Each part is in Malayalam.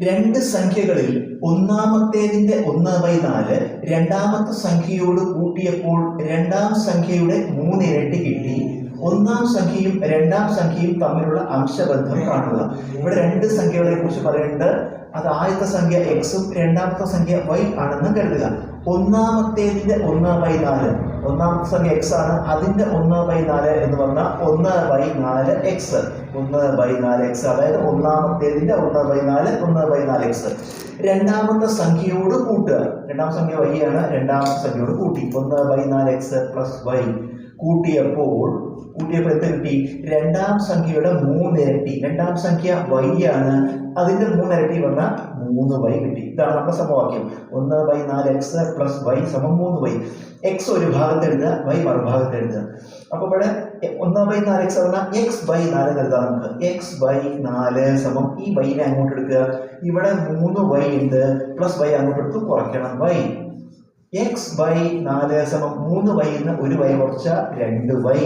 രണ്ട് സംഖ്യകളിൽ ഒന്നാമത്തേതിന്റെ ഒന്ന് ബൈ നാല് രണ്ടാമത്തെ സംഖ്യയോട് കൂട്ടിയപ്പോൾ രണ്ടാം സംഖ്യയുടെ മൂന്ന് ഇരട്ടി കിട്ടി. ഒന്നാം സംഖ്യയും രണ്ടാം സംഖ്യയും തമ്മിലുള്ള അംശബന്ധം കാണുക. ഇവിടെ രണ്ട് സംഖ്യകളെ കുറിച്ച് പറയുന്നുണ്ട്. അത് ആദ്യത്തെ സംഖ്യ എക്സും രണ്ടാമത്തെ സംഖ്യ വൈ ആണെന്ന് കരുതുക. ഒന്നാമത്തേതിന്റെ ഒന്ന് ബൈ നാല് ഒന്നാമത്തെ സംഖ്യ എക്സ് ആണ്. അതിന്റെ ഒന്ന് ബൈ നാല് എന്ന് പറഞ്ഞാൽ ഒന്ന് ബൈ നാല് എക്സ് ഒന്ന് ബൈ നാല് എക്സ് അതായത് ഒന്നാമത്തേതിന്റെ ഒന്ന് ബൈ നാല് ഒന്ന് ബൈ നാല് എക്സ് രണ്ടാമത്തെ സംഖ്യയോട് കൂട്ടുക. രണ്ടാമത്തെ സംഖ്യ വൈ ആണ്. രണ്ടാമത്തെ സംഖ്യയോട് കൂട്ടി. ഒന്ന് ബൈ നാല് എക്സ് പ്ലസ് വൈ കൂട്ടിയപ്പോൾ കൂട്ടിയപ്പോൾ എന്ത് കിട്ടി? രണ്ടാം സംഖ്യയുടെ മൂന്നിരട്ടി. രണ്ടാം സംഖ്യ വൈ ആണ്. അതിന്റെ മൂന്നിരട്ടി പറഞ്ഞാൽ മൂന്ന് വൈ കിട്ടി. ഇതാണ് നമ്മുടെ സമവാക്യം. ഒന്ന് ബൈ നാല് എക്സ് പ്ലസ് വൈ സമം മൂന്ന് വൈ എക്സ് ഒരു ഭാഗത്ത് എഴുതുക വൈ മറുഭാഗത്ത് എഴുതുക. അപ്പൊ ഇവിടെ ഒന്ന് ബൈ നാല് എക്സ് പറഞ്ഞാൽ എക്സ് ബൈ നാല് എഴുതാം നമുക്ക്. എക്സ് ബൈ നാല് സമം ഈ വൈനെ അങ്ങോട്ട് എടുക്കുക. ഇവിടെ മൂന്ന് വൈ ഉണ്ട് പ്ലസ് വൈ അങ്ങോട്ട് എടുത്ത് കുറയ്ക്കണം വൈ എക്സ് ബൈ നാല് സമം മൂന്ന് വൈ എന്ന് ഒരു വൈ കുറച്ച രണ്ട് വൈ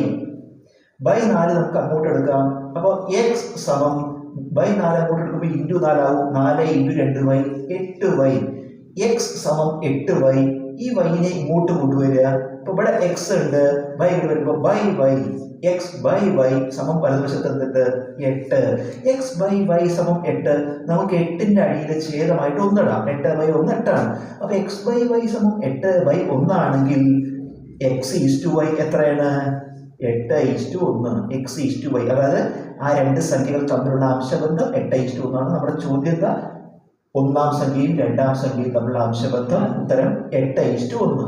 ബൈ നാല് നമുക്ക് അങ്ങോട്ട് എടുക്കാം. അപ്പോൾ എക്സ് സമം ബൈ നാല് അങ്ങോട്ട് എടുക്കുമ്പോൾ ഇന്റു നാലാവും നാല് ഇന്റു രണ്ട് വൈ എട്ട് വൈ എക്സ് സമം എട്ട് വൈ ഈ വൈനെ ഇങ്ങോട്ട് കൊണ്ടുവരിക. ഇപ്പൊ ഇവിടെ എക്സ് ഉണ്ട് വൈ ഇവിടെ വരുമ്പോൾ by y x by y സമം വലതുവശത്ത് എന്തുണ്ട് എട്ട്. എക്സ് ബൈ വൈ സമം എട്ട്. നമുക്ക് എട്ടിന്റെ അടിയിൽ ഛേദമായിട്ട് ഒന്നിടാം. എട്ട് ബൈ ഒന്ന് എട്ടാണ്. അപ്പൊ എക്സ് ബൈ വൈ സമം എട്ട് ബൈ ഒന്നാണെങ്കിൽ എക്സ് ഈസ് ടു വൈ എത്രയാണ്? എട്ട് ഈസ് ടു ഒന്ന്. എക്സ് ഈസ് ടു വൈ അതായത് ആ രണ്ട് സംഖ്യകൾ തമ്മിലുള്ള അംശബന്ധം എട്ട് ഈസ് ടു ഒന്നാണ്. നമ്മുടെ ചോദ്യത ഒന്നാം സംഖ്യയും രണ്ടാം സംഖ്യയും തമ്മിലുള്ള അംശബന്ധം. ഉത്തരം എട്ട് ഈസ് ടു ഒന്ന്.